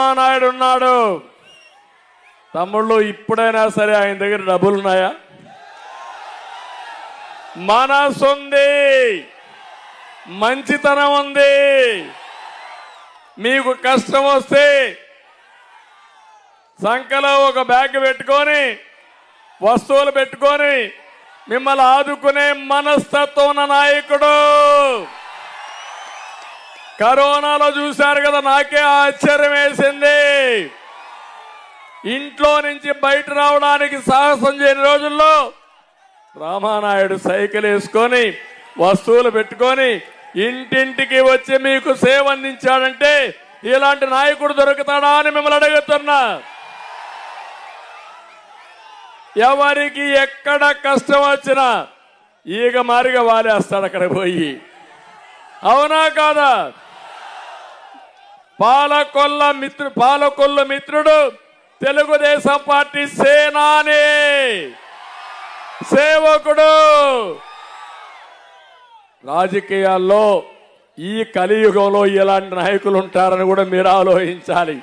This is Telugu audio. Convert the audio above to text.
నాయుడు ఉన్నాడు. తమ్ముళ్ళు ఇప్పుడైనా సరే ఆయన దగ్గర డబ్బులు ఉన్నాయా? మనసుంది మంచితనం ఉంది. మీకు కష్టం వస్తే సంఖలో ఒక బ్యాగ్ పెట్టుకొని వస్తువులు పెట్టుకొని మిమ్మల్ని ఆదుకునే మనస్తత్వం ఉన్న నాయకుడు. కరోనాలో చూశారు కదా నాకే ఆశ్చర్యం వేసింది. ఇంట్లో నుంచి బయట రావడానికి సాహసం చేయని రోజుల్లో రామానాయుడు సైకిల్ వేసుకొని వస్తువులు పెట్టుకొని ఇంటింటికి వచ్చి మీకు సేవ అందించాడంటే ఇలాంటి నాయకుడు దొరుకుతాడా అని మిమ్మల్ని అడుగుతున్నా. ఎవరికి ఎక్కడ కష్టం వచ్చినా ఈగ మారిగా వాలేస్తాడు అక్కడ పోయి. అవునా కాదా? పాలకొల్ల మిత్రు పాలకొల్ల మిత్రుడు తెలుగుదేశం పార్టీ సేనాని. సేవకుడు. రాజకీయాల్లో ఈ కలియుగంలో ఇలాంటి నాయకులు ఉంటారని కూడా మీరు ఆలోచించాలి.